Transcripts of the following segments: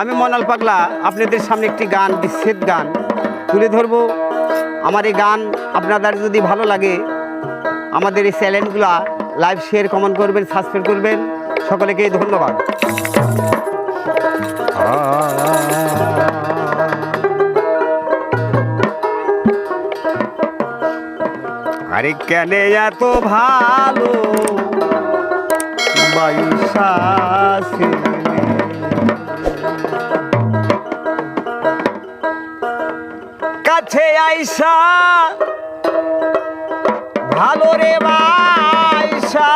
আমি মনাল পাগলা, আপনাদের সামনে একটি গান, বিচ্ছেদ গান তুলে ধরবো। আমার এই গান আপনাদের যদি ভালো লাগে, আমাদের এই চ্যানেলগুলা লাইভ শেয়ার, কমেন্ট করবেন, সাবস্ক্রাইব করবেন। সকলকে ধন্যবাদ। আরে কেন এত ভালো? বাইশা কাছে আইসা। ভালো রে বাইসা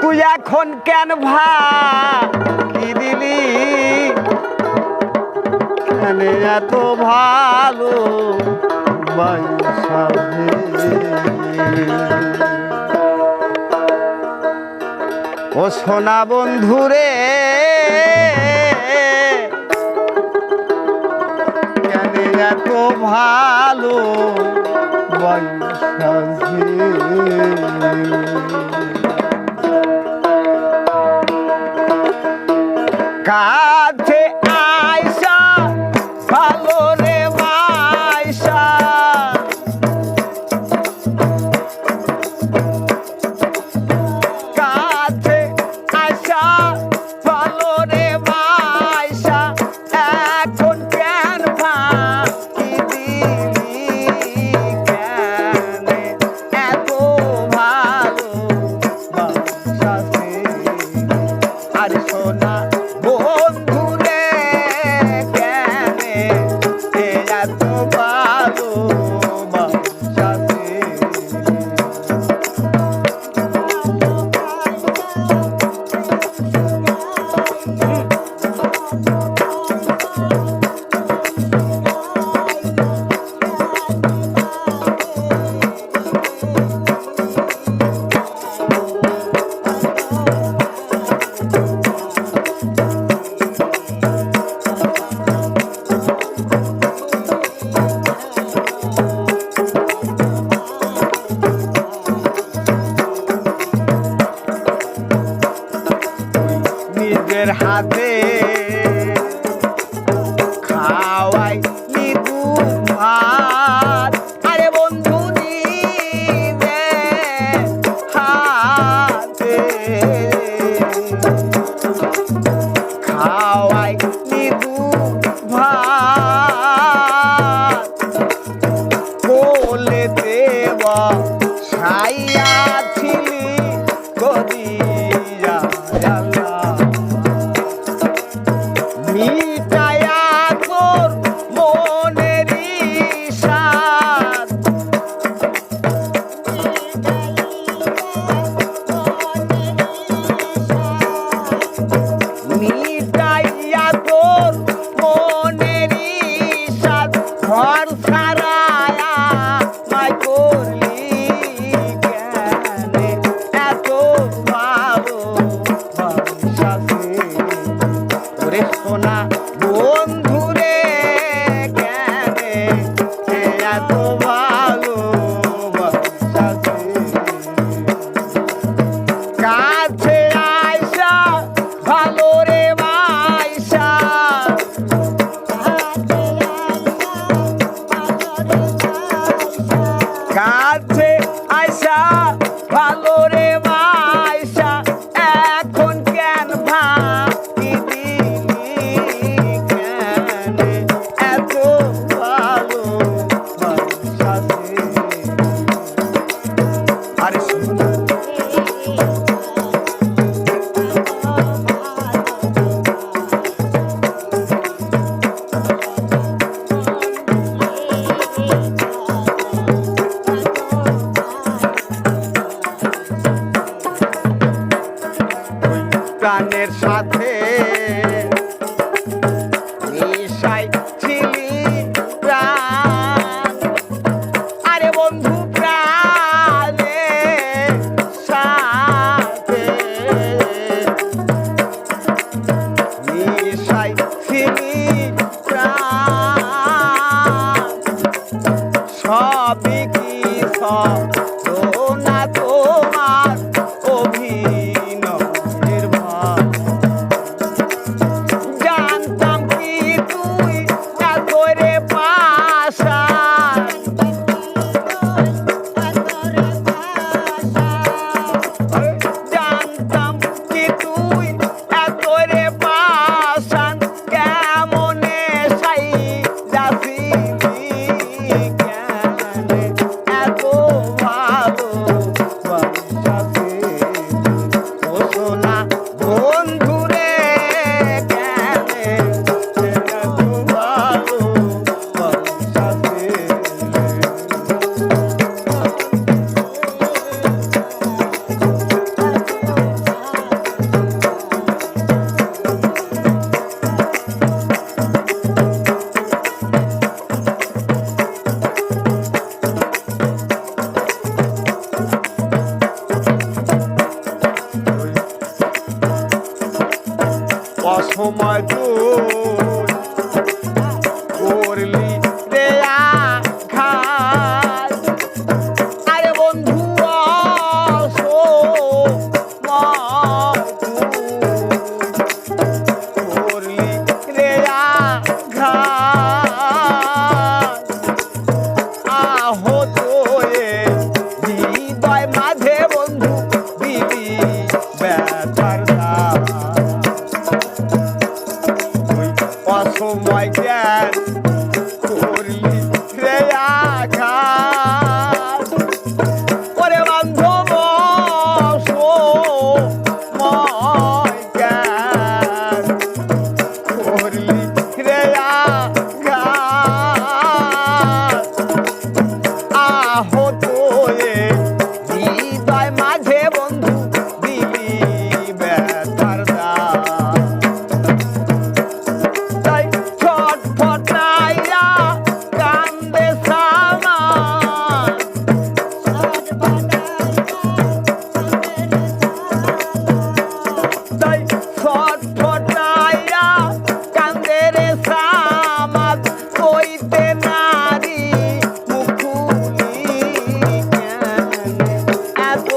তুই এখন কেন কি দিলি? কেন এত ভালো বাইসা ও সোনা বন্ধুরে কাছে আয়সা ভালো 啊 প্রাণের সাথে মিশাই ছিলি প্রাণ। আরে বন্ধু সাথে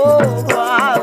Oh, wow.